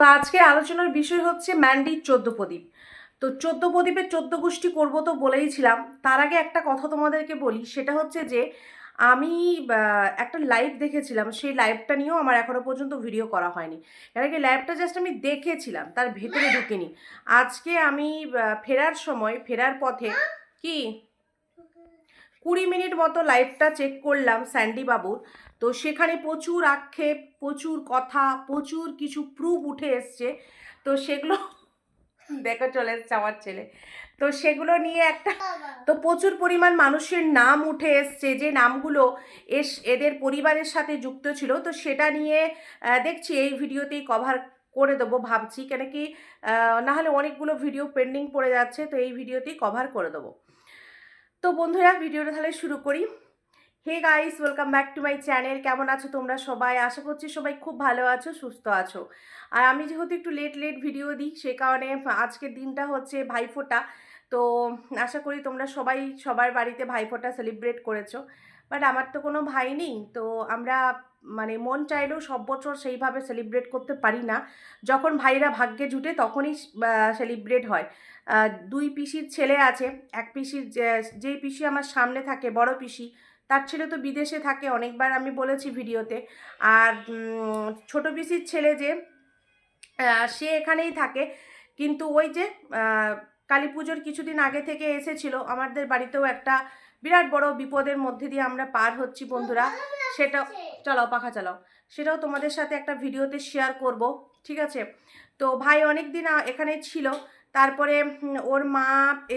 তো আজকের আলোচনার বিষয় হচ্ছে ম্যান্ডির চোদ্দ প্রদীপ। তো চোদ্দ প্রদীপের চোদ্দ গোষ্ঠী করব তো বলেইছিলাম তার আগে একটা কথা তোমাদেরকে বলি, সেটা হচ্ছে যে আমি একটা লাইভ দেখেছিলাম। সেই লাইভটা নিয়েও আমার এখনও পর্যন্ত ভিডিও করা হয়নি। কেন কি লাইভটা জাস্ট আমি দেখেছিলাম, তার ভেতরে ঢুকিনি। আজকে আমি ফেরার সময়, ফেরার পথে কি? কুড়ি মিনিট মতো লাইভটা চেক করলাম স্যান্ডি বাবুর। তো সেখানে প্রচুর আক্ষেপ, প্রচুর কথা, প্রচুর কিছু প্রুফ উঠে এসছে। তো সেগুলো দেখো চলে এসছে আমার ছেলে। তো সেগুলো নিয়ে একটা তো প্রচুর পরিমাণ মানুষের নাম উঠে এসছে, যে নামগুলো এস, এদের পরিবারের সাথে যুক্ত ছিল। তো সেটা নিয়ে দেখছি এই ভিডিওতেই কভার করে দেবো ভাবছি। কেন কি নাহলে অনেকগুলো ভিডিও পেন্ডিং পড়ে যাচ্ছে। তো এই ভিডিওতেই কভার করে দেবো। তো বন্ধুরা, ভিডিওটা তাহলে শুরু করি। Hey guys welcome back to my channel কেমন আছো তোমরা সবাই? আশা করছি সবাই খুব ভালো আছো, সুস্থ আছো। আর আমি যেহেতু একটু লেট লেট ভিডিও দিই, সে কারণে আজকের দিনটা হচ্ছে ভাইফোঁটা। তো আশা করি তোমরা সবাই সবার বাড়িতে ভাইফোঁটা সেলিব্রেট করেছ। বাট আমার তো কোনো ভাই নেই, তো আমরা মানে মন চাইলেও সব বছর সেইভাবে সেলিব্রেট করতে পারি না। যখন ভাইরা ভাগ্যে জুটে তখনই সেলিব্রেট হয়। দুই পিসির ছেলে আছে, এক পিসির যেই পিসি আমার সামনে থাকে, বড় পিসি তার ছেলে তো বিদেশে থাকে, অনেকবার আমি বলেছি ভিডিওতে। আর ছোট পিসির ছেলে যে সে এখানেই থাকে। কিন্তু ওই যে কালী পুজোর কিছুদিন আগে থেকে এসেছিল। আমাদের বাড়িতেও একটা বিরাট বড় বিপদের মধ্যে দিয়ে আমরা পার হচ্ছি বন্ধুরা। সেটা চালাও পাখা চালাও। সেটাও তোমাদের সাথে একটা ভিডিওতে শেয়ার করব, ঠিক আছে? তো ভাই অনেক দিন এখানে ছিল। তারপরে ওর মা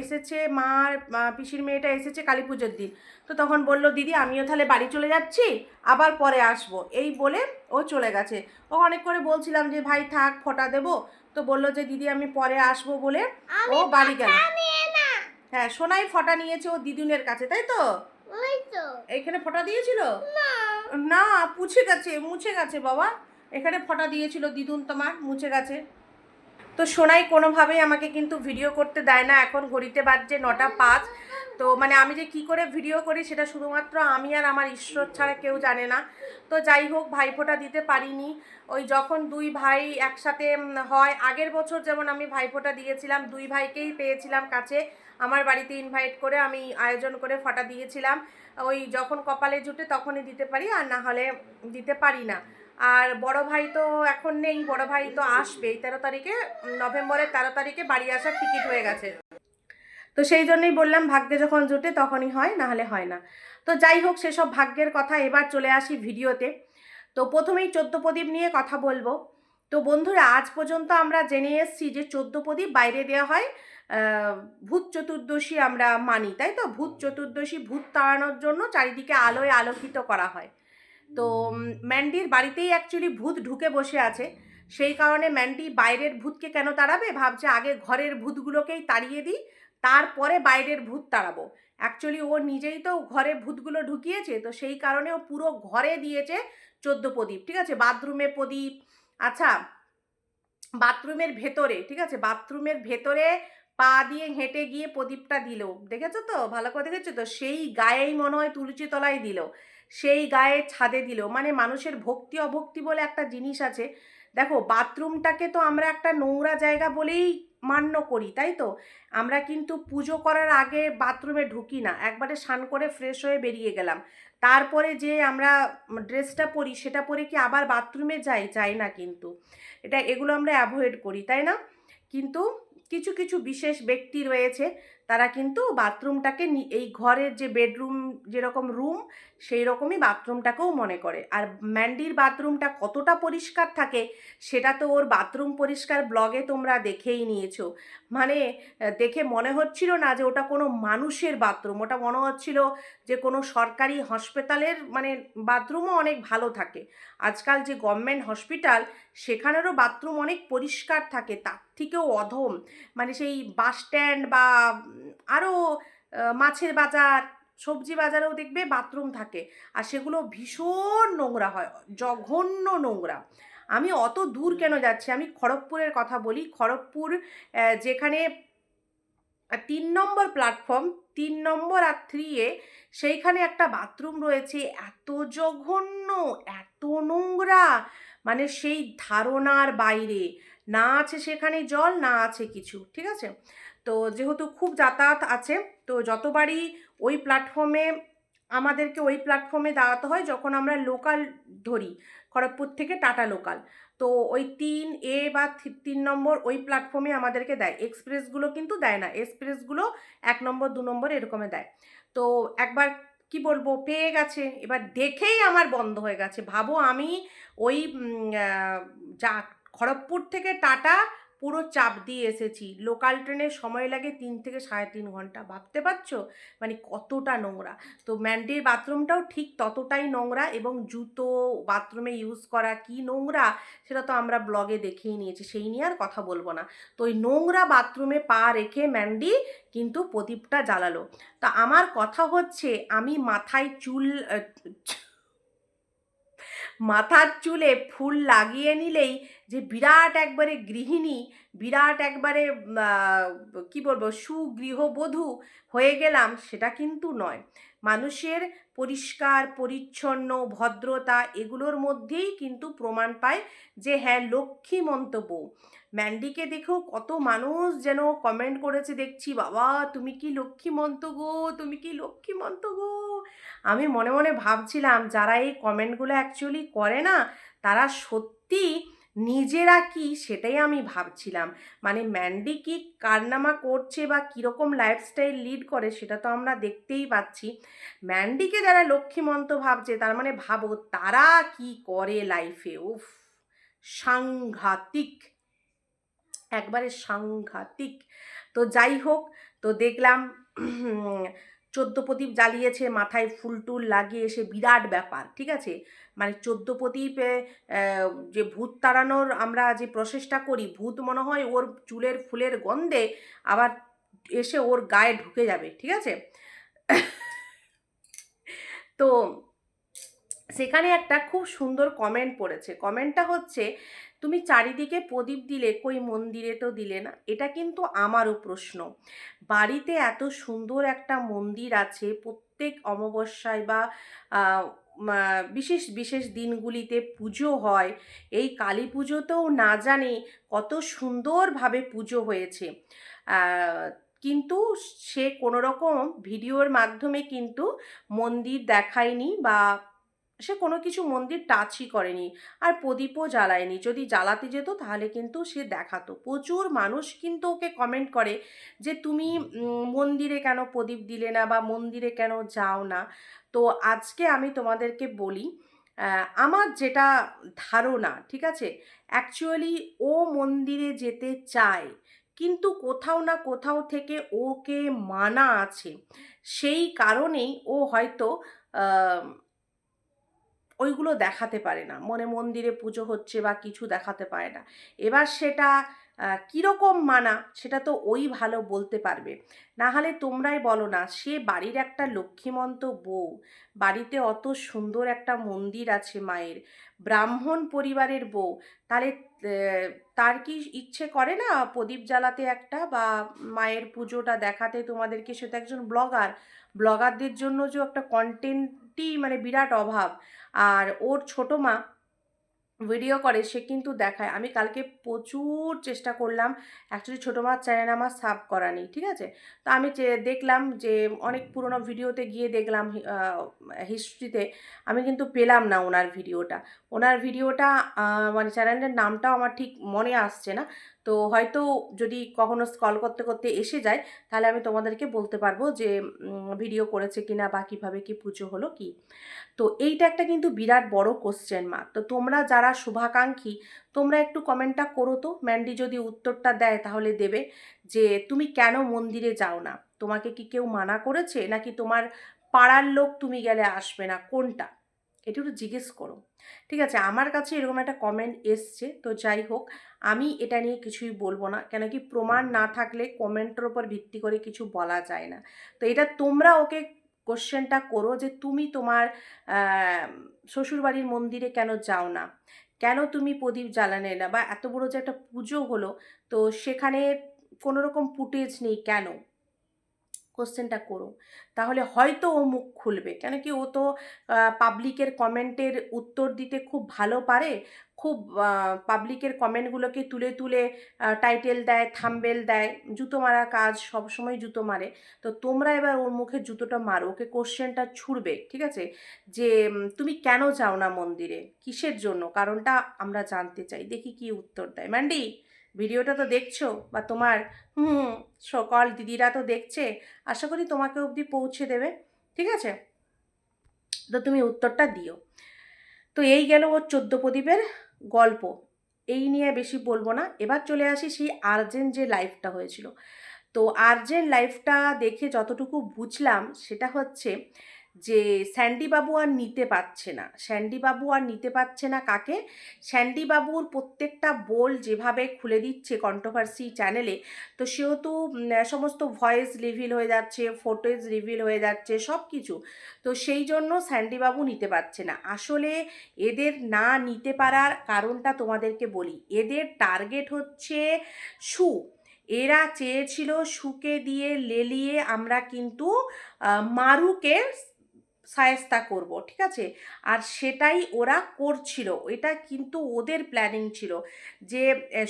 এসেছে মার পিসির মেয়েটা এসেছে কালী পুজোর দিন। তো তখন বলল দিদি আমিও তাহলে বাড়ি চলে যাচ্ছি আবার পরে আসব। এই বলে ও চলে গেছে। ও অনেক করে বলছিলাম যে ভাই থাক ফটা দেবো। তো বলল যে দিদি আমি পরে আসব বলে ও বাড়ি গেল। হ্যাঁ সোনাই ফটা নিয়েছে ও দিদুনের কাছে তাই তো? এখানে ফটা দিয়েছিল? না। না পুছে গেছে মুছে গেছে বাবা। এখানে ফটা দিয়েছিল দিদুন তোমার মুছে গেছে। তো সোনাই কোনোভাবেই আমাকে কিন্তু ভিডিও করতে দেয় না। এখন ঘড়িতে বাজছে নটা পাঁচ। তো মানে আমি যে কি করে ভিডিও করি সেটা শুধুমাত্র আমি আর আমার ঈশ্বর ছাড়া কেউ জানে না। তো যাই হোক, ভাইফোঁটা দিতে পারিনি। ওই যখন দুই ভাই একসাথে হয়, আগের বছর যেমন আমি ভাইফোঁটা দিয়েছিলাম, দুই ভাইকেই পেয়েছিলাম কাছে। আমার বাড়িতে ইনভাইট করে আমি আয়োজন করে ফটা দিয়েছিলাম। ওই যখন কপালে জুটে তখনই দিতে পারি, আর না হলে দিতে পারি না। আর বড় ভাই তো এখন নেই, বড় ভাই তো আসবে এই তেরো তারিখে নভেম্বরের তেরো তারিখে বাড়ি আসার টিকিট হয়ে গেছে। তো সেই জন্যই বললাম, ভাগ্যে যখন জোটে তখনই হয়, না হলে হয় না। তো যাই হোক, সেসব ভাগ্যের কথা এবার চলে আসি ভিডিওতে। তো প্রথমেই চোদ্দ প্রদীপ নিয়ে কথা বলব। তো বন্ধুরা, আজ পর্যন্ত আমরা জেনে এসেছি যে চোদ্দ প্রদীপ বাইরে দেওয়া হয় ভূত চতুর্দশী আমরা মানি, তাই তো? ভূত চতুর্দশী ভূত তাড়ানোর জন্য চারিদিকে আলোয় আলোকিত করা হয়। তো ম্যান্ডির বাড়িতেই অ্যাকচুয়ালি ভূত ঢুকে বসে আছে। সেই কারণে ম্যান্ডি বাইরের ভূতকে কেন তাড়াবে? ভাবছে আগে ঘরের ভূতগুলোকেই তাড়িয়ে দিই, তারপরে বাইরের ভূত তাড়াবো। অ্যাকচুয়ালি ও নিজেই তো ঘরে ভূতগুলো ঢুকিয়েছে, তো সেই কারণে ও পুরো ঘরে দিয়েছে চোদ্দ প্রদীপ, ঠিক আছে? বাথরুমে প্রদীপ আচ্ছা বাথরুমের ভেতরে, ঠিক আছে? বাথরুমের ভেতরে পা দিয়ে হেঁটে গিয়ে প্রদীপটা দিল, দেখেছ তো? ভালো করে দেখেছ তো? সেই গায়েই মনে হয় তুলসী তলায় দিল। সেই গায়ে ছাদে দিল। মানে মানুষের ভক্তি অভক্তি বলে একটা জিনিস আছে। দেখো, বাথরুমটাকে তো আমরা একটা নোংরা জায়গা বলেই মান্য করি, তাই তো? আমরা কিন্তু পুজো করার আগে বাথরুমে ঢুকি না। একবারে স্নান করে ফ্রেশ হয়ে বেরিয়ে গেলাম। তারপরে যে আমরা ড্রেসটা পরি, সেটা পরে কি আবার বাথরুমে যাই? যাই না কিন্তু। এটা, এগুলো আমরা অ্যাভয়েড করি, তাই না? কিন্তু কিছু কিছু বিশেষ ব্যক্তি রয়েছে, তারা কিন্তু বাথরুমটাকে এই ঘরের যে বেডরুম যেরকম রুম সেই রকমই বাথরুমটাকেও মনে করে। আর ম্যান্ডির বাথরুমটা কতটা পরিষ্কার থাকে, সেটা তো ওর বাথরুম পরিষ্কার ব্লগে তোমরা দেখেই নিয়েছো। মানে দেখে মনে হচ্ছিল না যে ওটা কোনো মানুষের বাথরুম। ওটা মনে হচ্ছিল যে কোনো সরকারি হসপিটালের মানে বাথরুমও অনেক ভালো থাকে। আজকাল যে গভর্নমেন্ট হসপিটাল, সেখানেরও বাথরুম অনেক পরিষ্কার থাকে, তার থেকেও অধম। মানে সেই বাস স্ট্যান্ড বা আরও মাছের বাজার সবজি বাজারেও দেখবে বাথরুম থাকে। আর সেগুলো ভীষণ নোংরা হয় জঘন্য নোংরা। আমি অত দূর কেন যাচ্ছি? আমি খড়গপুরের কথা বলি। খড়গপুর যেখানে তিন নম্বর প্ল্যাটফর্ম তিন নম্বর আর থ্রি এ সেইখানে একটা বাথরুম রয়েছে। এত জঘন্য এত নোংরা। মানে সেই ধারণার বাইরে। না আছে সেখানে জল না আছে কিছু ঠিক আছে? তো যেহেতু খুব যাতায়াত আছে তো যতবারই ওই প্ল্যাটফর্মে আমাদেরকে ওই প্ল্যাটফর্মে দাঁড়াতে হয় যখন আমরা লোকাল ধরি, খড়গপুর থেকে টাটা লোকাল তো ওই তিন এ বা তিন নম্বর ওই প্ল্যাটফর্মে আমাদেরকে দেয়। এক্সপ্রেসগুলো কিন্তু দেয় না। এক্সপ্রেসগুলো এক নম্বর, দু নম্বর এরকমে দেয়। তো একবার কি বলব, পেয়ে গেছে। এবার দেখেই আমার বন্ধ হয়ে গেছে। ভাবো আমি ওই যা, খড়গপুর থেকে টাটা পুরো চাপ দিয়ে এসেছি। লোকাল ট্রেনে সময় লাগে তিন থেকে সাড়ে তিন ঘণ্টা। ভাবতে পারছ? মানে কতটা নোংরা। তো ম্যান্ডির বাথরুমটাও ঠিক ততটাই নোংরা এবং জুতো বাথরুমে ইউজ করা কি নোংরা, সেটা তো আমরা ব্লগে দেখেই নিয়েছি। সেই নিয়ে আর কথা বলব না। তো ওই নোংরা বাথরুমে পা রেখে ম্যান্ডি কিন্তু প্রদীপটা জ্বালালো। তা আমার কথা হচ্ছে, আমি মাথায় চুল মাথার চুলে ফুল লাগিয়ে নিলেই যে বিরাট একবারে গৃহিণী, বিরাট একবারে কি বলব, সুগৃহবধূ হয়ে গেলাম, সেটা কিন্তু নয়। মানুষের পরিষ্কার, পরিচ্ছন্ন, ভদ্রতা এগুলোর মধ্যেই কিন্তু প্রমাণ পায় যে হ্যাঁ লক্ষ্মী বউ ম্যান্ডিকে দেখেও কত মানুষ যেন কমেন্ট করেছে, দেখছি বাবা, তুমি কি লক্ষ্মীমন্ত গো, তুমি কি লক্ষ্মীমন্ত গো? আমি মনে মনে ভাবছিলাম, যারা এই কমেন্টগুলো অ্যাকচুয়ালি করে না, তারা সত্যি নিজেরা কি সেটাই আমি ভাবছিলাম। মানে ম্যান্ডি কি কারনামা করছে বা কীরকম লাইফস্টাইল লিড করে, সেটা তো আমরা দেখতেই পাচ্ছি। ম্যান্ডিকে যারা লক্ষ্মীমন্ত ভাবছে, তার মানে ভাবো, তারা কি করে লাইফে উফ, সাংঘাতিক। একবারে সাংঘাতিক। তো যাই হোক, তো দেখলাম চোদ্দ প্রদীপ জ্বালিয়েছে, মাথায় ফুল টুল লাগিয়ে এসে বিরাট ব্যাপার, ঠিক আছে? মানে চোদ্দ প্রদীপে যে ভূত তাড়ানোর আমরা যে প্রসেসটা করি, ভূত মনে হয় ওর চুলের ফুলের গন্ধে আবার এসে ওর গায়ে ঢুকে যাবে, ঠিক আছে? তো সেখানে একটা খুব সুন্দর কমেন্ট পড়েছে। কমেন্টটা হচ্ছে তুমি চারিদিকে প্রদীপ দিলে, কই মন্দিরে তো দিলে না? এটা কিন্তু আমারও প্রশ্ন। বাড়িতে এত সুন্দর একটা মন্দির আছে, প্রত্যেক অমাবস্যায় বা বিশেষ বিশেষ দিনগুলিতে পুজো হয়। এই কালী পুজোতেও না জানি কত সুন্দরভাবে পুজো হয়েছে। কিন্তু সে কোনো রকম ভিডিওর মাধ্যমে কিন্তু মন্দির দেখায়নি বা সে কোনো কিছু মন্দির টাচই করেনি আর প্রদীপও জ্বালায়নি। যদি জ্বালাতে যেত তাহলে কিন্তু সে দেখাতো। প্রচুর মানুষ কিন্তু ওকে কমেন্ট করে যে, তুমি মন্দিরে কেন প্রদীপ দিলে না বা মন্দিরে কেন যাও না? তো আজকে আমি তোমাদেরকে বলি আমার যেটা ধারণা, ঠিক আছে? অ্যাকচুয়ালি ও মন্দিরে যেতে চায়, কিন্তু কোথাও না কোথাও থেকে ওকে মানা আছে। সেই কারণেই ও হয়তো ওইগুলো দেখাতে পারে না। মনে মন্দিরে পুজো হচ্ছে বা কিছু দেখাতে পারে না। এবার সেটা কীরকম মানা সেটা তো ওই ভালো বলতে পারবে। না হলে তোমরাই বলো না, সে বাড়ির একটা লক্ষ্মীমন্ত বউ, বাড়িতে অত সুন্দর একটা মন্দির আছে মায়ের, ব্রাহ্মণ পরিবারের বউ, তাহলে তার কি ইচ্ছে করে না প্রদীপ জ্বালাতে একটা বা মায়ের পুজোটা দেখাতে তোমাদেরকে? সে তো একজন ব্লগার। ব্লগারদের জন্য যে একটা কন্টেন্টই মানে বিরাট অভাব। আর ওর ছোটো মা ভিডিও করে, সে কিন্তু দেখায়। আমি কালকে প্রচুর চেষ্টা করলাম অ্যাকচুয়ালি ছোটো মার চ্যানেল আমার সাব করা নেই, ঠিক আছে? তো আমি দেখলাম যে অনেক পুরোনো ভিডিওতে গিয়ে দেখলাম হিস্ট্রিতে আমি কিন্তু পেলাম না ওনার ভিডিওটা ওনার ভিডিওটা মানে চ্যানেলের নামটাও আমার ঠিক মনে আসছে না। তো হয়তো যদি কখনো স্কল করতে করতে এসে যায়, তাহলে আমি তোমাদেরকে বলতে পারব যে ভিডিও করেছে কিনা বা কীভাবে কি পুজো হলো কি। তো এইটা একটা কিন্তু বিরাট বড় কোশ্চেন মার্ক তো তোমরা যারা শুভাকাঙ্ক্ষী, তোমরা একটু কমেন্টটা করো তো। ম্যান্ডি যদি উত্তরটা দেয় তাহলে দেবে যে, তুমি কেন মন্দিরে যাও না? তোমাকে কি কেউ মানা করেছে? নাকি তোমার পাড়ার লোক তুমি গেলে আসবে না? কোনটা? এটা একটু জিজ্ঞেস করো। ঠিক আছে, আমার কাছে এরকম একটা কমেন্ট এসছে। তো যাই হোক আমি এটা নিয়ে কিছুই বলব না। কেন কি প্রমাণ না থাকলে কমেন্টের ওপর ভিত্তি করে কিছু বলা যায় না। তো এটা তোমরা ওকে কোশ্চেনটা করো যে তুমি তোমার শ্বশুরবাড়ির মন্দিরে কেন যাও না? কেন তুমি প্রদীপ জ্বালানে না? বা এত বড় যে একটা পুজো হলো, তো সেখানে কোনো রকম ফুটেজ নেই কেন? কোশ্চেনটা করো। তাহলে হয়তো ও মুখ খুলবে। কেন কি ও তো পাবলিকের কমেন্টের উত্তর দিতে খুব ভালো পারে। খুব পাবলিকের কমেন্টগুলোকে তুলে তুলে টাইটেল দেয় থাম্বেল দেয়। জুতো মারা কাজ সব সময় জুতো মারে। তো তোমরা এবার ওর মুখে জুতোটা মারো। ওকে কোশ্চেনটা ছুড়বে, ঠিক আছে? যে তুমি কেন যাও না মন্দিরে? কিসের জন্য? কারণটা আমরা জানতে চাই। দেখি কি উত্তর দেয়। ম্যান্ডি ভিডিওটা তো দেখছ বা তোমার, হুম, সকল দিদিরা তো দেখছে, আশা করি তোমাকে অবধি পৌঁছে দেবে, ঠিক আছে? তো তুমি উত্তরটা দিও। তো এই গেল ওর চোদ্দ প্রদীপের গল্প। এই নিয়ে বেশি বলব না। এবার চলে আসি সেই আর্জেন্ট যে লাইফটা হয়েছিল। তো আর্জেন্ট লাইফটা দেখে যতটুকু বুঝলাম সেটা হচ্ছে যে স্যান্ডি বাবু আর নিতে পারছে না। স্যান্ডি বাবু আর নিতে পারছে না কাকে? স্যান্ডি বাবুর প্রত্যেকটা বোল যেভাবে খুলে দিচ্ছে কন্ট্রোভার্সি চ্যানেলে তো সেহেতু সমস্ত ভয়েস রিভিল হয়ে যাচ্ছে ফোটেজ রিভিল হয়ে যাচ্ছে সব কিছু তো সেই জন্য স্যান্ডি বাবু নিতে পারছে না। আসলে এদের না নিতে পারার কারণটা তোমাদেরকে বলি। এদের টার্গেট হচ্ছে শু এরা চেয়েছিল সুকে দিয়ে লেলিয়ে আমরা কিন্তু মারুকে সায়স্তা করব, ঠিক আছে? আর সেটাই ওরা করছিল, এটা কিন্তু ওদের প্ল্যানিং ছিল যে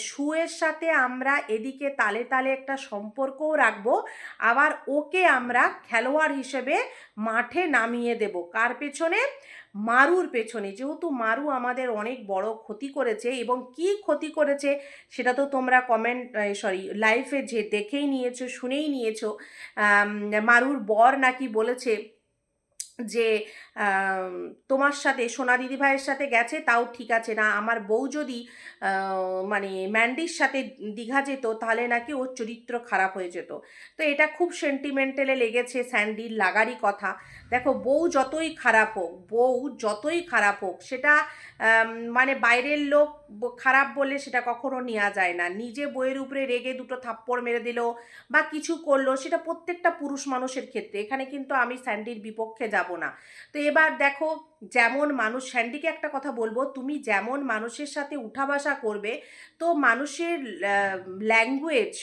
সুয়ের সাথে আমরা এদিকে তালে তালে একটা সম্পর্কও রাখব, আবার ওকে আমরা খেলোয়াড় হিসেবে মাঠে নামিয়ে দেব। কার পেছনে? মারুর পেছনে। যেহেতু মারু আমাদের অনেক বড় ক্ষতি করেছে এবং কি ক্ষতি করেছে সেটা তো তোমরা কমেন্ট সরি লাইফে যে দেখেই নিয়েছো, শুনেই নিয়েছো মারুর বর নাকি বলেছে যে তোমার সাথে, সোনা দিদি ভাইয়ের সাথে গেছে, তাও ঠিক আছে না। আমার বউ যদি মানে ম্যান্ডির সাথে দীঘা যেত, তাহলে নাকি ওর চরিত্র খারাপ হয়ে যেত। তো এটা খুব সেন্টিমেন্টালে লেগেছে স্যান্ডির লাগারই কথা। দেখো, বউ যতই খারাপ হোক, বউ যতই খারাপ হোক, সেটা মানে বাইরের লোক খারাপ বলে সেটা কখনো নেওয়া যায় না। নিজে বইয়ের উপরে রেগে দুটো থাপ্পড় মেরে দিল বা কিছু করল, সেটা প্রত্যেকটা পুরুষ মানুষের ক্ষেত্রে। এখানে কিন্তু আমি স্যান্ডির বিপক্ষে যাব না। তো এবার দেখো, যেমন মানুষ, স্যান্ডিকে একটা কথা বলব, তুমি যেমন মানুষের সাথে উঠা বসা করবে, তো মানুষের ল্যাঙ্গুয়েজ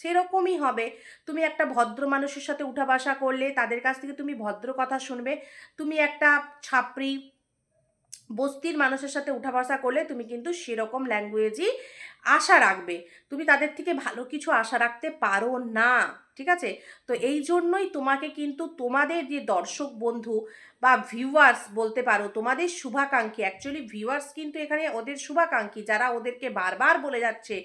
সেরকমই হবে। তুমি একটা ভদ্র মানুষের সাথে উঠা বসা করলে, তাদের কাছ থেকে তুমি ভদ্র কথা শুনবে। তুমি একটা ছাপরি বস্তির মানুষের সাথে উঠা বসা করলে, তুমি কিন্তু সেরকম ল্যাঙ্গুয়েজই আশা রাখবে। তুমি তাদের থেকে ভালো কিছু আশা রাখতে পারো না, ঠিক আছে? তো এই জন্যই তোমাকে কিন্তু তোমাদের যে দর্শক বন্ধু বা ভিউয়ার্স বলতে পারো, তোমাদের শুভাকাঙ্ক্ষী অ্যাকচুয়ালি ভিউয়ার্স কিন্তু এখানে ওদের শুভাকাঙ্ক্ষী, যারা ওদেরকে বারবার বলে যাচ্ছে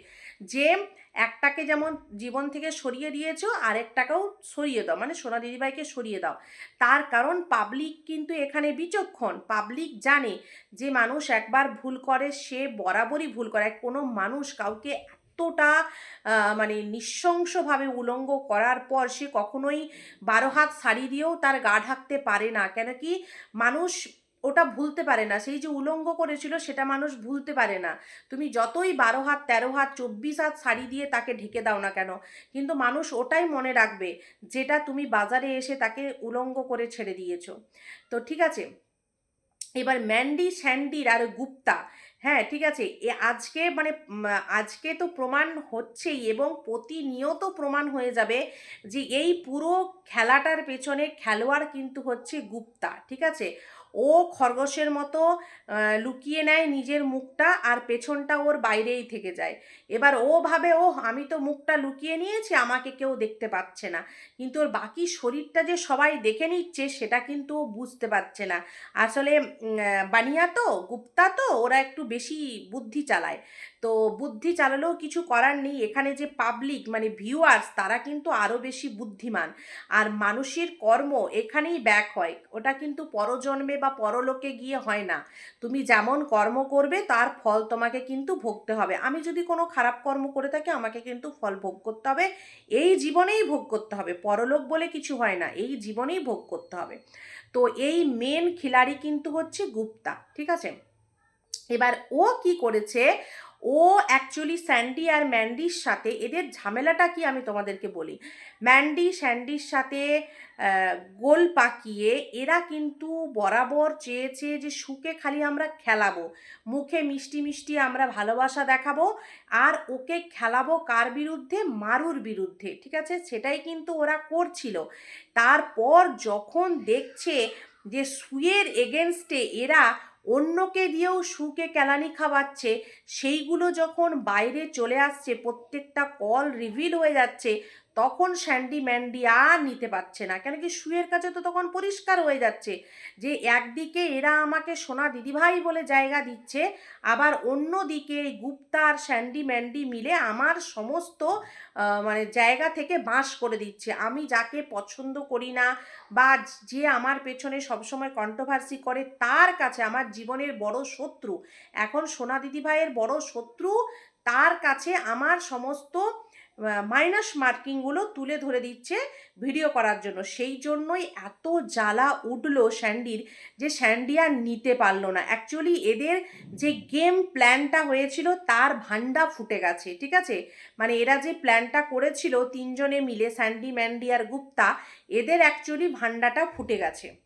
যে একটাকে যেমন জীবন থেকে সরিয়ে দিয়েছ, আরেকটাকেও সরিয়ে দাও। মানে সোনা দিদিভাইকে সরিয়ে দাও। তার কারণ পাবলিক কিন্তু এখানে বিচক্ষণ। পাবলিক জানে যে মানুষ একবার ভুল করে, সে বরাবরই ভুল করে। কোনো মানুষ কাউকে এতটা মানে নৃশংসভাবে উলঙ্গ করার পর সে কখনোই বারো হাত শাড়ি দিয়েও তার গা ঢাকতে পারে না। কেন কি? মানুষ ওটা ভুলতে পারে না। সেই যে উলঙ্গ করেছিল, সেটা মানুষ ভুলতে পারে না। তুমি যতই বারো হাত, তেরো হাত, চব্বিশ হাত শাড়ি দিয়ে তাকে ঢেকে দাও না কেন? কিন্তু মানুষ ওটাই মনে রাখবে, যেটা তুমি বাজারে এসে তাকে উলঙ্গ করে ছেড়ে দিয়েছ। তো ঠিক আছে, এবার ম্যান্ডি, স্যান্ডির আর গুপ্তা হ্যাঁ ঠিক আছে, এ আজকে মানে আজকে তো প্রমাণ হচ্ছেই এবং প্রতিনিয়ত প্রমাণ হয়ে যাবে যে এই পুরো খেলাটার পেছনে খেলোয়াড় কিন্তু হচ্ছে গুপ্তা, ঠিক আছে? ও খরগোশের মতো লুকিয়ে নেয় নিজের মুখটা আর পেছনটা ওর বাইরেই থেকে যায়। এবার ও ভাবে ও আমি তো মুখটা লুকিয়ে নিয়েছি, আমাকে কেউ দেখতে পাচ্ছে না। কিন্তু ওর বাকি শরীরটা যে সবাই দেখে নিচ্ছে, সেটা কিন্তু ও বুঝতে পারছে না। আসলে বানিয়া তো, গুপ্তা তো, ওরা একটু বেশি বুদ্ধি চালায়। তো বুদ্ধি চালালেও কিছু করার নেই। এখানে যে পাবলিক মানে ভিউয়ার্স তারা কিন্তু আরও বেশি বুদ্ধিমান। আর মানুষের কর্ম এখানেই ব্যাক হয়। ওটা কিন্তু পরজন্মে বা পরলোকে গিয়ে হয় না। তুমি যেমন কর্ম করবে, তার ফল তোমাকে কিন্তু ভোগতে হবে। আমি যদি কোনো খারাপ কর্ম করে থাকি, আমাকে কিন্তু ফল ভোগ করতে হবে। এই জীবনেই ভোগ করতে হবে। পরলোক বলে কিছু হয় না। এই জীবনেই ভোগ করতে হবে। তো এই মেন খিলাড়ি কিন্তু হচ্ছে গুপ্তা। ঠিক আছে? এবার ও কি করেছে? ও অ্যাকচুয়ালি স্যান্ডি আর ম্যান্ডির সাথে, এদের ঝামেলাটা কি আমি তোমাদেরকে বলি? ম্যান্ডি স্যান্ডির সাথে গোল পাকিয়ে এরা কিন্তু বরাবর চেয়েছে যে সুকে খালি আমরা খেলাবো, মুখে মিষ্টি মিষ্টি আমরা ভালোবাসা দেখাবো আর ওকে খেলাবো কার বিরুদ্ধে? মারুর বিরুদ্ধে, ঠিক আছে? সেটাই কিন্তু ওরা করছিল। তারপর যখন দেখছে যে সুয়ের এগেনস্টে এরা অন্যকে দিয়েও সুকে কেলানি খাওয়াচ্ছে, সেইগুলো যখন বাইরে চলে আসছে, প্রত্যেকটা কল রিভিল হয়ে যাচ্ছে তখন স্যান্ডি ম্যান্ডি আর নিতে পারছে না। কেন কি শুয়ের কাছে তো তখন পরিষ্কার হয়ে যাচ্ছে যে, একদিকে এরা আমাকে সোনা দিদিভাই বলে জায়গা দিচ্ছে, আবার অন্যদিকে এই গুপ্তা আর স্যান্ডি ম্যান্ডি মিলে আমার সমস্ত মানে জায়গা থেকে বাঁশ করে দিচ্ছে। আমি যাকে পছন্দ করি না বা যে আমার পেছনে সবসময় কন্ট্রোভার্সি করে, তার কাছে আমার জীবনের বড় শত্রু। এখন সোনা দিদিভাইয়ের বড় শত্রু, তার কাছে আমার সমস্ত মাইনাস মার্কিংগুলো তুলে ধরে দিচ্ছে ভিডিও করার জন্য। সেই জন্যই এত জ্বালা উঠল স্যান্ডির যে স্যান্ডি আর নিতে পারল না। অ্যাকচুয়ালি এদের যে গেম প্ল্যানটা হয়েছিল তার ভান্ডা ফুটে গেছে, ঠিক আছে? মানে এরা যে প্ল্যানটা করেছিল তিনজনে মিলে স্যান্ডি ম্যান্ডি আর গুপ্তা, এদের অ্যাকচুয়ালি ভান্ডাটা ফুটে গেছে।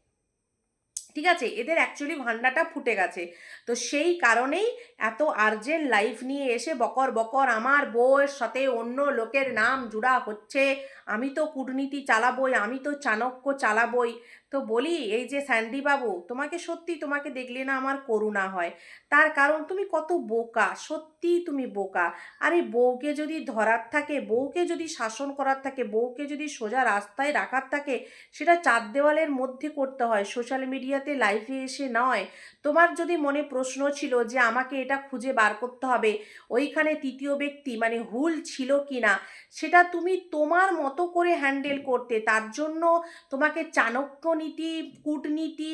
ঠিক আছে? এদের অ্যাকচুয়ালি ভান্ডাটা ফুটে গেছে। তো সেই কারণেই এত আর্জেন্ট লাইফ নিয়ে এসে বকর বকর আমার বউয়ের সাথে অন্য লোকের নাম জুড়া হচ্ছে। আমি তো কূটনীতি চালাবই, আমি তো চাণক্য চালাবই। তো বলি, এই যে স্যান্ডি বাবু তোমাকে সত্যি তোমাকে দেখলে না আমার করুণা হয়। তার কারণ তুমি কত বোকা সত্যি তুমি বোকা। আরে বউকে যদি ধরার থাকে, বউকে যদি শাসন করার থাকে, বউকে যদি সোজা রাস্তায় রাখার থাকে, সেটা চার দেওয়ালের মধ্যে করতে হয় সোশ্যাল মিডিয়াতে লাইভে এসে নয়। তোমার যদি মনে প্রশ্ন ছিল যে আমাকে এটা খুঁজে বার করতে হবে, ওইখানে তৃতীয় ব্যক্তি মানে হুল ছিল কি না সেটা তুমি তোমার মতো করে হ্যান্ডেল করতে, তার জন্য তোমাকে চাণক্য নীতি, কূটনীতি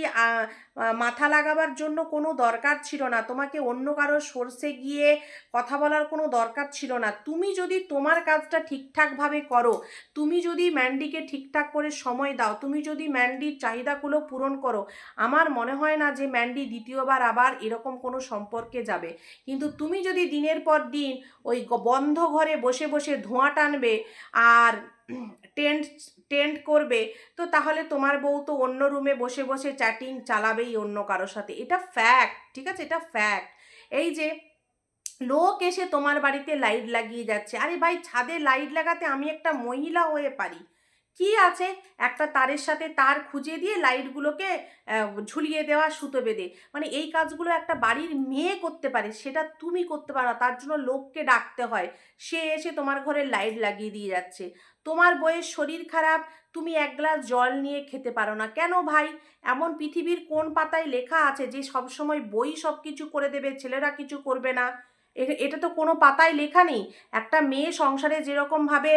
মাথা লাগাবার জন্য কোনো দরকার ছিল না। তোমাকে অন্য কারও সোর্সে গিয়ে কথা বলার কোনো দরকার ছিল না। তুমি যদি তোমার কাজটা ঠিকঠাকভাবে করো, তুমি যদি ম্যান্ডিকে ঠিকঠাক করে সময় দাও, তুমি যদি ম্যান্ডির চাহিদাগুলো পূরণ করো, আমার মনে হয় না যে ম্যান্ডি দ্বিতীয়বার আবার এরকম কোনো সম্পর্কে যাবে। কিন্তু তুমি যদি দিনের পর দিন ওই বন্ধ ঘরে বসে বসে ধোঁয়া টানবে আর টেন্ট টেন্ট করবে, তো তাহলে তোমার বউ তো অন্য রুমে বসে বসে চ্যাটিং চালাবেই অন্য কারোর সাথে। এটা ফ্যাক্ট ঠিক আছে? এটা ফ্যাক্ট এই যে লোক এসে তোমার বাড়িতে লাইট লাগিয়ে যাচ্ছে। আরে ভাই, ছাদে লাইট লাগাতে আমি একটা মহিলা হয়ে পারি। কি আছে? একটা তারের সাথে তার খুঁজে দিয়ে লাইটগুলোকে ঝুলিয়ে দেওয়া সুতো বেঁধে। মানে এই কাজগুলো একটা বাড়ির মেয়ে করতে পারে, সেটা তুমি করতে পারো। তার জন্য লোককে ডাকতে হয়। সে এসে তোমার ঘরে লাইট লাগিয়ে দিয়ে যাচ্ছে। তোমার বইয়ের শরীর খারাপ, তুমি এক গ্লাস জল নিয়ে খেতে পারো না। কেন ভাই? এমন পৃথিবীর কোন পাতায় লেখা আছে যে সবসময় বই সব কিছু করে দেবে, ছেলেরা কিছু করবে না? এটা তো কোনো পাতায় লেখা নেই। একটা মেয়ে সংসারে যেরকমভাবে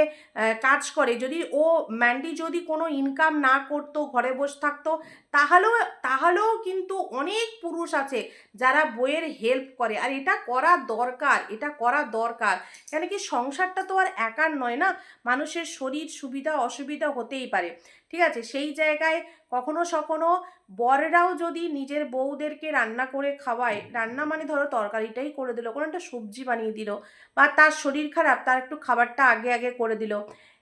কাজ করে, যদি ও ম্যান্ডি যদি কোনো ইনকাম না করতো, ঘরে বসে থাকতো, তাহলেও তাহলেও কিন্তু অনেক পুরুষ আছে যারা বইয়ের হেল্প করে। আর এটা করা দরকার, এটা করা দরকার। কেন কি সংসারটা তো আর একার নয় না? মানুষের শরীর সুবিধা, অসুবিধা হতেই পারে। ঠিক আছে? সেই জায়গায় কখনো সখনো বররাও যদি নিজের বউদেরকে রান্না করে খাওয়ায় রান্না মানে ধরো তরকারিটাই করে দিল কোনো একটা সবজি বানিয়ে দিল বা তার শরীর খারাপ তার একটু খাবারটা আগে আগে করে দিল।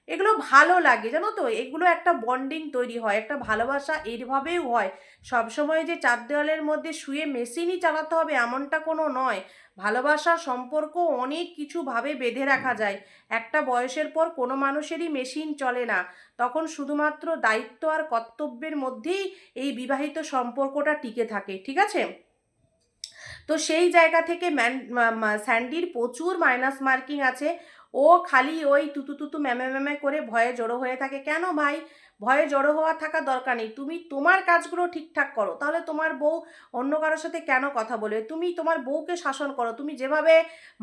এগুলো ভালো লাগে জানো তো? এগুলো একটা বন্ডিং তৈরি হয় একটা ভালোবাসা এইভাবেও হয়। সবসময় যে চার দেওয়ালের মধ্যে শুয়ে মেশিনই চালাতে হবে এমনটা কোনো নয়। ভালোবাসা সম্পর্ক অনেক কিছুভাবে বেঁধে রাখা যায়। একটা বয়সের পর কোনো মানুষেরই মেশিন চলে না। তখন শুধুমাত্র দায়িত্ব আর কর্তব্যের মধ্যেই এই বিবাহিত সম্পর্কটা টিকে থাকে, ঠিক আছে? তো সেই জায়গা থেকে ম্যান স্যান্ডির প্রচুর মাইনাস মার্কিং আছে। ও খালি ওই তুতু তুতু ম্যামে ম্যামে করে ভয়ে জড়ো হয়ে থাকে। কেন ভাই? ভয়ে জড়ো হওয়া থাকা দরকার নেই। তুমি তোমার কাজগুলো ঠিকঠাক করো। তাহলে তোমার বউ অন্য কারোর সাথে কেন কথা বলে তুমি তোমার বউকে শাসন করো। তুমি যেভাবে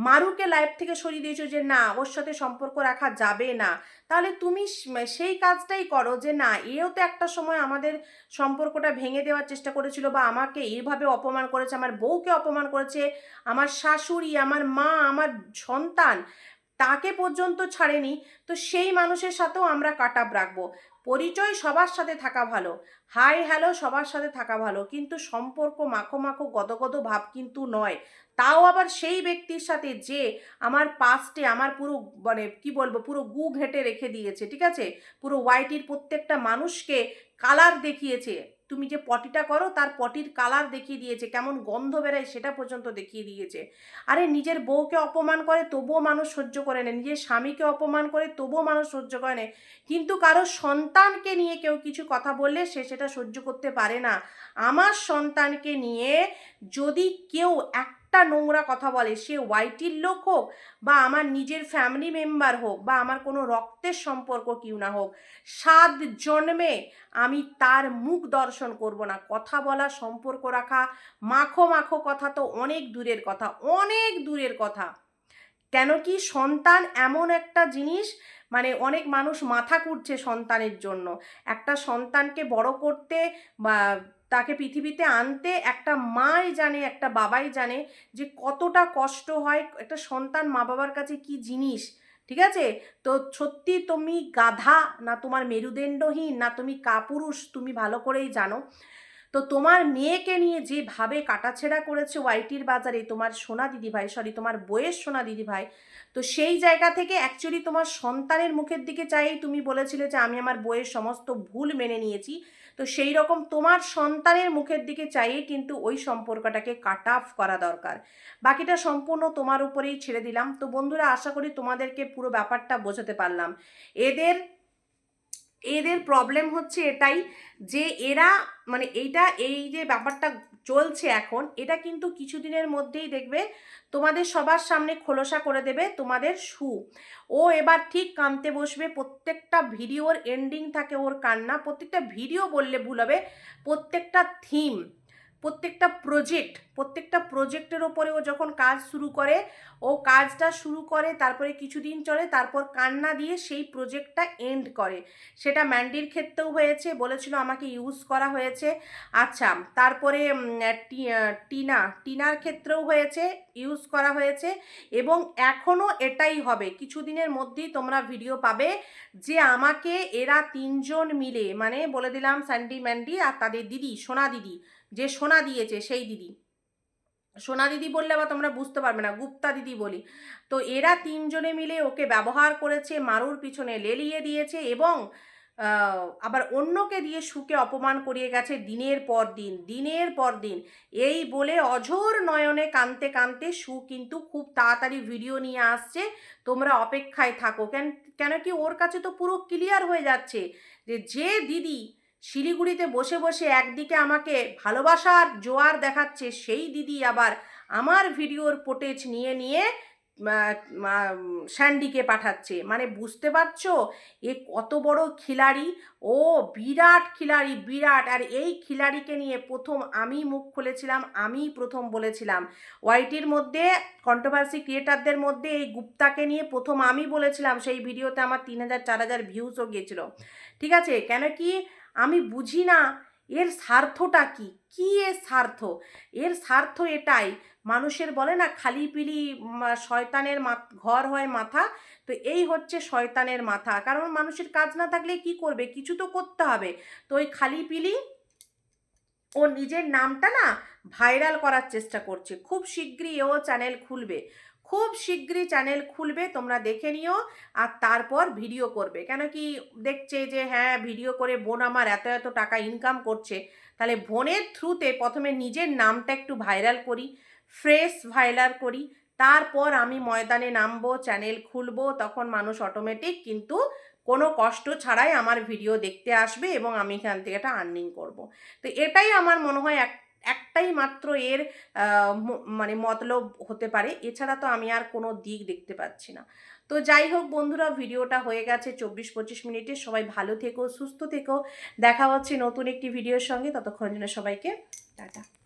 মারুকে লাইফ থেকে সরিয়ে দিয়েছ যে, না, ওর সাথে সম্পর্ক রাখা যাবে না। তাহলে তুমি সেই কাজটাই করো যে, না, এও তো একটা সময় আমাদের সম্পর্কটা ভেঙে দেওয়ার চেষ্টা করেছিল বা আমাকে এইভাবে অপমান করেছে, আমার বউকে অপমান করেছে, আমার শাশুড়ি, আমার মা, আমার সন্তান, তাকে পর্যন্ত ছাড়েনি। তো সেই মানুষের সাথেও আমরা কাট আপ রাখব। পরিচয় সবার সাথে থাকা ভালো। হাই হ্যালো সবার সাথে থাকা ভালো। কিন্তু সম্পর্ক মাখো মাখো, গদগদ ভাব কিন্তু নয়। তাও আবার সেই ব্যক্তির সাথে যে আমার পাস্টে আমার পুরো মানে কি বলব, পুরো গু ঘেঁটে রেখে দিয়েছে, ঠিক আছে? পুরো ওয়াইটির প্রত্যেকটা মানুষকে কালার দেখিয়েছে। তুমি যে পটিটা করো, তার পটির কালার দেখিয়ে দিয়েছে, কেমন গন্ধ বেরোয় সেটা পর্যন্ত দেখিয়ে দিয়েছে। আরে নিজের বউকে অপমান করে তবুও মানুষ সহ্য করে নেয় নিজের স্বামীকে অপমান করে তবুও মানুষ সহ্য করে না। কিন্তু কারও সন্তানকে নিয়ে কেউ কিছু কথা বললে সে সেটা সহ্য করতে পারে না। আমার সন্তানকে নিয়ে যদি কেউ একটা নোংরা কথা বলে, সে ওয়াইটির লোক হোক বা আমার নিজের ফ্যামিলি মেম্বার হোক বা আমার কোনো রক্তের সম্পর্ক কেউ না হোক, সাত জন্মে আমি তার মুখ দর্শন করব না। কথা বলা, সম্পর্ক রাখা, মাখো মাখো কথা তো অনেক দূরের কথা, অনেক দূরের কথা। কেন কি সন্তান এমন একটা জিনিস মানে অনেক মানুষ মাথা কুটছে সন্তানের জন্য। একটা সন্তানকে বড় করতে বা তাকে পৃথিবীতে আনতে একটা মাই জানে, একটা বাবাই জানে যে কতটা কষ্ট হয়, একটা সন্তান মা বাবার কাছে কি জিনিস, ঠিক আছে? তো সত্যি তুমি গাধা, না তোমার মেরুদণ্ডহীন, না তুমি কাপুরুষ, তুমি ভালো করেই জানো। তো তোমার মেয়েকে নিয়ে যেভাবে কাটাছেড়া করেছে ওয়াইটির বাজারে, তোমার সোনা দিদিভাই সরি তোমার বইয়ের সোনা দিদিভাই, তো সেই জায়গা থেকে অ্যাকচুয়ালি তোমার সন্তানের মুখের দিকে চাইই তুমি বলেছিলে যে আমি আমার বইয়ের সমস্ত ভুল মেনে নিয়েছি। তো সেই রকম তোমার সন্তানের মুখের দিকে চাইয়ে কিন্তু ওই সম্পর্কটাকে কাট অফ করা দরকার। বাকিটা সম্পূর্ণ তোমার উপরেই ছেড়ে দিলাম। তো বন্ধুরা, আশা করি তোমাদেরকে পুরো ব্যাপারটা বোঝাতে পারলাম। এদের এদের প্রবলেম হচ্ছে এটাই যে এরা মানে এইটা, এই যে ব্যাপারটা চলছে এখন, এটা কিন্তু কিছুদিনের মধ্যেই দেখবে তোমাদের সবার সামনে খোলসা করে দেবে তোমাদের সু। ও এবার ঠিক কানতে বসবে, প্রত্যেকটা ভিডিওর এন্ডিং থাকে ওর কান্না, প্রত্যেকটা ভিডিও বললে ভুল হবে, প্রত্যেকটা থিম প্রত্যেকটা প্রজেক্ট প্রত্যেকটা প্রজেক্টের ওপরে ও যখন কাজ শুরু করে, ও কাজটা শুরু করে, তারপরে কিছুদিন চলে, তারপর কান্না দিয়ে সেই প্রজেক্টটা এন্ড করে। সেটা ম্যান্ডির ক্ষেত্রেও হয়েছে, বলেছিল আমাকে ইউজ করা হয়েছে। আচ্ছা তারপরে টিনা, টিনার ক্ষেত্রেও হয়েছে ইউজ করা হয়েছে এবং এখনও এটাই হবে। কিছুদিনের মধ্যেই তোমরা ভিডিও পাবে যে আমাকে এরা তিনজন মিলে মানে বলে দিলাম স্যান্ডি ম্যান্ডি আর তাদের দিদি, সোনা দিদি যে সোনা দিয়েছে সেই দিদি। সোনা দিদি বললে আবার তোমরা বুঝতে পারবে না, গুপ্তা দিদি বলি। তো এরা তিনজনে মিলে ওকে ব্যবহার করেছে, মারুর পিছনে লেলিয়ে দিয়েছে এবং আবার অন্যকে দিয়ে সুকে অপমান করিয়ে গেছে দিনের পর দিন, দিনের পর দিন। এই বলে অঝোর নয়নে কানতে কানতে সু কিন্তু খুব তাড়াতাড়ি ভিডিও নিয়ে আসছে, তোমরা অপেক্ষায় থাকো। কেন কেন কি ওর কাছে তো পুরো ক্লিয়ার হয়ে যাচ্ছে যে যে দিদি শিলিগুড়িতে বসে বসে একদিকে আমাকে ভালোবাসার জোয়ার দেখাচ্ছে, সেই দিদি আবার আমার ভিডিওর ফুটেজ নিয়ে নিয়ে স্যান্ডিকে পাঠাচ্ছে। মানে বুঝতে পারছ? এ কত বড় খিলাড়ি। ও বিরাট খিলাড়ি, বিরাট। আর এই খিলাড়িকে নিয়ে প্রথম আমি মুখ খুলেছিলাম আমি প্রথম বলেছিলাম। ওয়াইটির মধ্যে কন্ট্রোভার্সি ক্রিয়েটারদের মধ্যে এই গুপ্তাকে নিয়ে প্রথম আমি বলেছিলাম, সেই ভিডিওতে আমার তিন হাজার, চার হাজার ভিউজও গিয়েছিল। ঠিক আছে? কেন কি? আমি বুঝি না এর স্বার্থটা কি? কি এর স্বার্থ? এর স্বার্থ এটাই। মানুষের বলে না, খালি পিলি শয়তানের ঘর হয় মাথা। তো এই হচ্ছে শয়তানের মাথা। কারণ মানুষের কাজ না থাকলে কি করবে? কিছু তো করতে হবে। তো ওই খালি পিলি, ও নিজের নামটা না ভাইরাল করার চেষ্টা করছে। খুব শীঘ্রই ও চ্যানেল খুলবে। খুব শীঘ্রই চ্যানেল খুলবে, তোমরা দেখে নিও, আর তারপর ভিডিও করবে। কেন কি দেখছে যে হ্যাঁ ভিডিও করে বোন আমার এত এত টাকা ইনকাম করছে, তাহলে বোনের থ্রুতে প্রথমে নিজের নামটা একটু ভাইরাল করি ফ্রেশ ভাইরাল করি, তারপর আমি ময়দানে নামবো চ্যানেল খুলবো, তখন মানুষ অটোমেটিক কিন্তু কোনো কষ্ট ছাড়াই আমার ভিডিও দেখতে আসবে এবং আমি এখান থেকে এটা আর্নিং করব। তো এটাই আমার মনে হয় এক একটাই মাত্র এর মানে মতলব হতে পারে। এছাড়া তো আমি আর কোনো দিক দেখতে পাচ্ছি না। তো যাই হোক বন্ধুরা, ভিডিওটা হয়ে গেছে চব্বিশ পঁচিশ মিনিটে। সবাই ভালো থেকো, সুস্থ থেকো। দেখা হচ্ছে নতুন একটি ভিডিওর সঙ্গে। ততক্ষণ জন্য সবাইকে টাটা।